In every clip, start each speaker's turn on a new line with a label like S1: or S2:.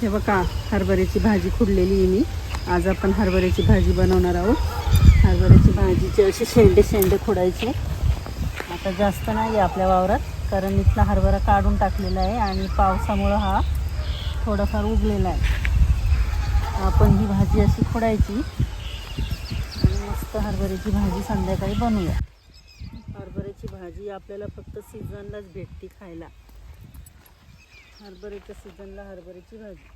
S1: हे बघा हरभऱ्याची भाजी खुडलेली आहे मी. आज आपण हरभऱ्याची भाजी बनवणार आहोत. हरभऱ्याची भाजीचे असे शेंडे शेंडे खोडायचे आता जास्त नाही आहे आपल्या वावरात कारण इथला हरभरा काढून टाकलेला आहे आणि पावसामुळं हा थोडाफार उगलेला आहे. आपण ही भाजी अशी खोडायची आणि मस्त हरभऱ्याची भाजी संध्याकाळी बनवूया. हरभऱ्याची भाजी आपल्याला फक्त सीझनलाच भेटते खायला. हरभऱ्याच्या सीझनला हरभऱ्याची भाजी.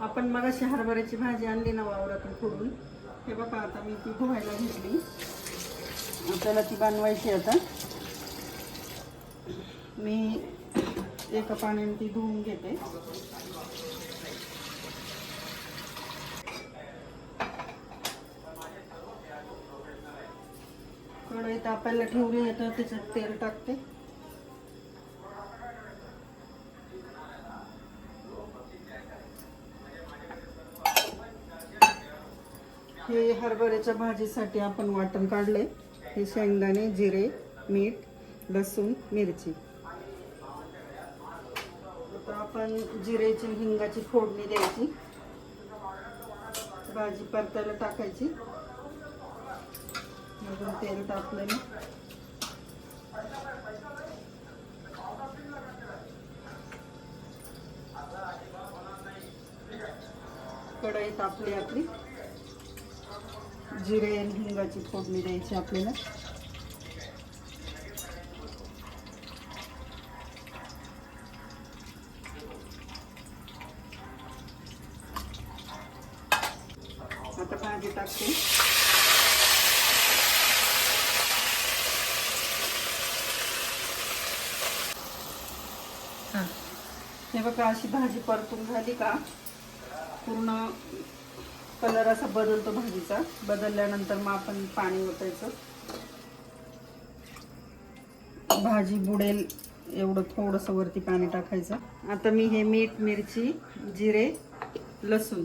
S1: आपण मग अशी हरभऱ्याची भाजी आणली ना वावरातून फोडून. हे बघा आता मी ती धुवायला घेतली. आपल्याला ती बनवायची आता. मी एका पाण्याने ती धुवून घेते. कढई तापायला ठेवली आहे तर त्याच्यात तेल टाकते. हे हरभऱ्याच्या भाजीसाठी आपण वाटण काढले हे शेंगदाणे जिरे मीठ लसूण मिरची. आता आपण जिरेची हिंगाची फोडणी द्यायची. भाजी परतायला टाकायची. अजून तेल टाकलं ना कढई तापली आपली. जिरे आणि हिंगाची फोडणी द्यायची आपल्याला. आता भाजी टाकते. हे. बघा अशी भाजी परतून झाली का? पूर्ण कलर असा बदलतो भाजीचा. बदलल्यानंतर मग आपण पाणी ओतायचं. भाजी बुडेल एवढं थोडंसं वरती पाणी टाकायचं. आता मी हे मीठ मिरची जिरे लसूण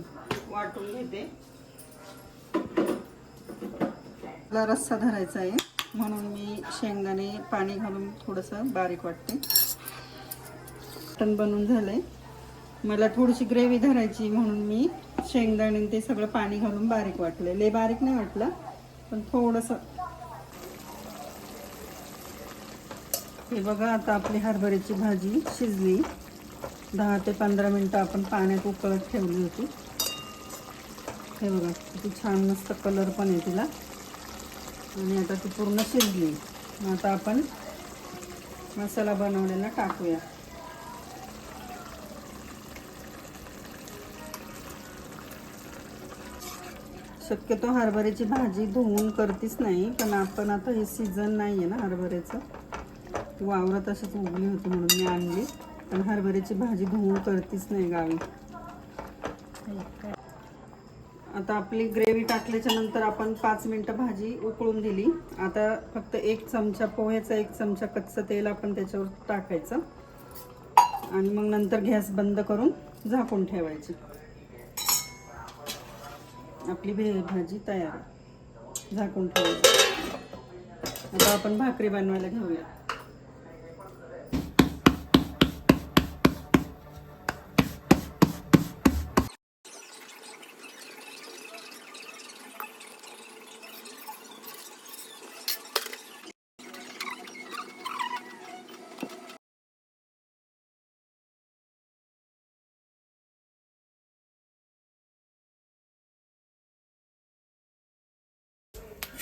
S1: वाटून घेते. रस्सा धरायचा आहे. म्हणून मी शेंगाने पाणी घालून थोडंसं बारीक वाटते. मटण बनून झालंय. मला थोडीशी ग्रेव्ही धरायची म्हणून मी शेंगदाणे ते सगळं पाणी घालून बारीक वाटलं लय बारीक नाही वाटलं पण थोडंसं. हे बघा आता आपली हरभऱ्याची भाजी शिजली. दहा ते पंधरा मिनटं आपण पाण्यात उकळत ठेवली होती. हे बघा किती छान मस्त कलर पण आहे तिला. आणि आता ती पूर्ण शिजली. मग आता आपण मसाला बनवलेला टाकूया. शक्यतो हरभऱ्याची भाजी धुवून करतीच नाही पण आपण आता हे सीझन नाही आहे ना हरभऱ्याचं. ती वावरात अशीच उगली होती म्हणून मी आणली. पण हरभऱ्याची भाजी धुवून करतीच नाही गावी. आता आपली ग्रेव्ही टाकल्याच्या नंतर आपण पाच मिनटं भाजी उकळून दिली. आता फक्त एक चमचा पोह्याचा एक चमचा कच्चं तेल आपण त्याच्यावर टाकायचं. आणि मग नंतर गॅस बंद करून झाकून ठेवायची. आपली भे भाजी तयार आहे झाकून ठेवायची. आता आपण भाकरी बनवायला घेऊया.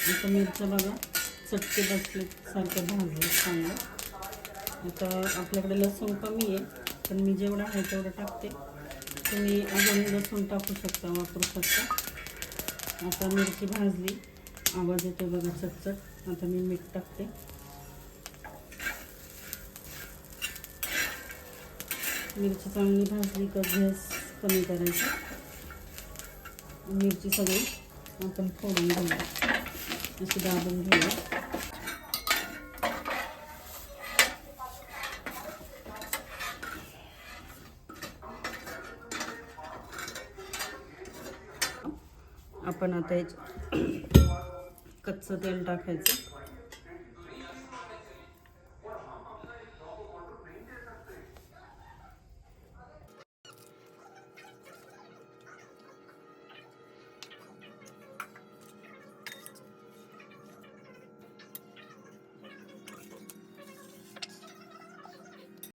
S1: आता मिरच्या बघा चटके बसले सारखं भाजले चांगलं. आता आपल्याकडे लसूण कमी आहे पण मी जेवढं आहे तेवढं टाकते. तुम्ही अजून लसूण टाकू शकता वापरू शकता. आता मिरची भाजली आवाज येतो बघा चटचट. आता मी मीठ टाकते. मिरची चांगली भाजली का गॅस कमी करायची. मिरची सगळी आपण फोडून घेऊया. अशी दाबून घेऊया आपण आता कच्चं तेल टाकायचं.